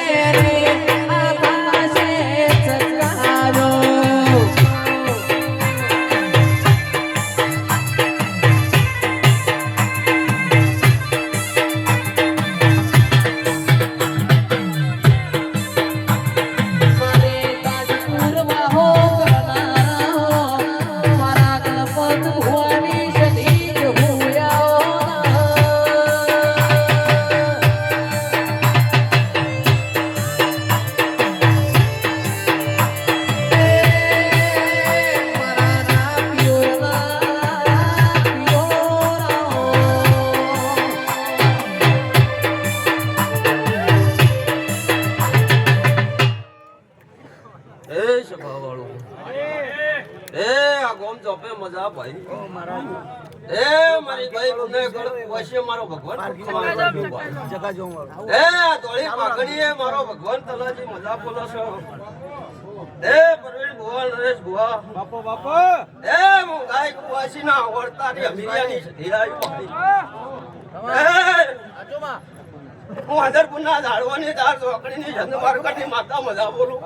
Yeah. એ સભા એ આ ગોમ ચોપે મજા ભાઈ. એ મારી ભાઈ મને વશે મારો ભગવાન એ ધોળી પાઘડી એ મારો ભગવાન તલાજી મજા બોલો છો. એ પરવીન ભુવા નરેશ ભુવા. બાપો બાપો. એ હું ગાય કુવાસી ના ઓળતા ની અમીરિયાની ધીરાજ એ હું હદરપુરના ઝાડવાની તાર ચોકડીની જંદમાર્ગની માતા મજા બોલું.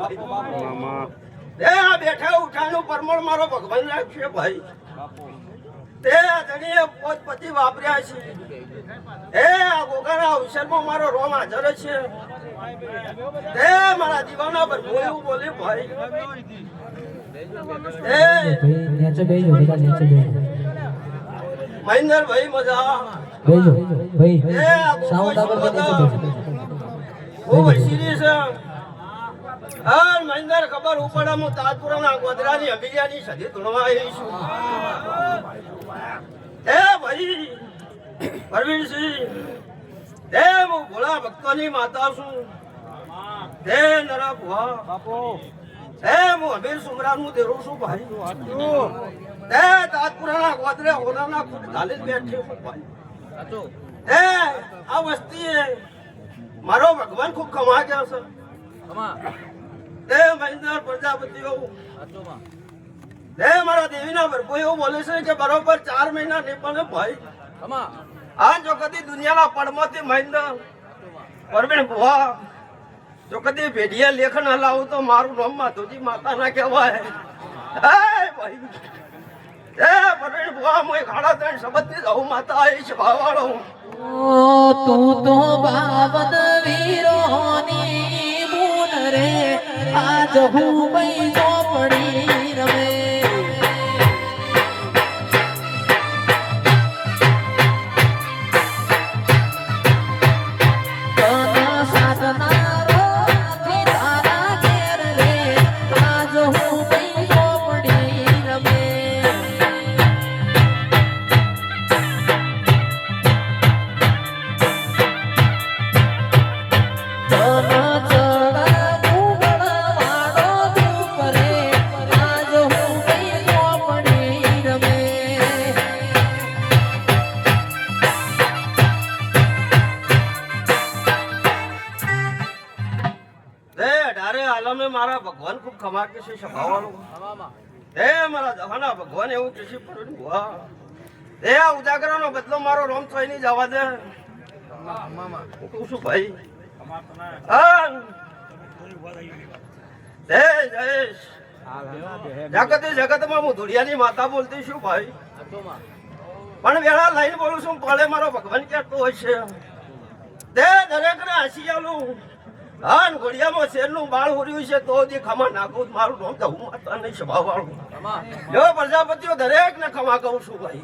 એ આ બેઠા ઉઠાનું પરમળ મારો ભગવાન રાખશે ભાઈ. તે જણીએ પોતપતિ વાપર્યા છે. એ આ ગોગાના અવસરમાં મારો રોમ હાજર છે. તે મારા દીવાના પર બોલ્યું બોલે ભાઈ. એ ભાઈ નેચે બેજો બધા નેચે બેજો મહેન્દ્ર ભાઈ મજા. બેજો ભાઈ. સાઉન્ડ આગળ ગોગા બેજો વસીરી હા મહેન્દ્ર ખબર ઉપડે હું તાજપુરાના ગોધરાની અમીરિયાની સદી ધૂણવા આવી છું. એ ભાઈ. પરવીનસિંહ. એ હું ભોળા ભક્તોની માતા છું. હે નરા ભુવા. બાપો હે હું અમીર સુમરાનું દેરું છું ભાઈ. હે તાજપુરાના ગોધરે હોનાના ખુદ જ બેઠી છું ભાઈ. હે આ વસ્તી મારો ભગવાન ખૂબ કમા ગયો છે. હે મહેન્દ્ર પ્રજાપતિ હે મારા દેવીના પ્રભુ એવું બોલે છે કે બરોબર ચાર મહિના નહીં પણ ભાઈ આ જો કદી દુનિયાના પડમાંથી મહેન્દ્ર પરવીણ ભુવા જો કદી ભેડિયા લેખન હલાવું તો મારું નામ માધુજી માતા ના કહેવાય હે ભાઈ એક હાડા ત્રણ શબ્દથી જવું માતા આવીશ ભાવાળો તું તો બાબત વીરો ની મૂન રે. આજ હું બઈ આલમે મારા ભગવાન ખૂબ ખમા કે છે સભાવાળું હે મારા જવાના ભગવાન, એવું કે છે પરવીણ વાહ હે ઉજાગરાનો બદલો મારો રોમ થઈ નહીં જવા દે. હું કહું છું ભાઈ? હા. જય જયેશ. જગત જગતમાં હું ધોળિયાની માતા બોલતી છું ભાઈ. પણ વેળા લઈને બોલું છું પડે મારો ભગવાન કહેતો હોય છે. તે દરેકને હસી આલું. હા ઘોડિયામાં શેરનું બાળ હોર્યું છે તો જે ખમા નાખું મારું નામ તો હું માતા નહીં સ્વભાવ વાળું જો પ્રજાપતિઓ દરેકને ખમા કહું છું ભાઈ.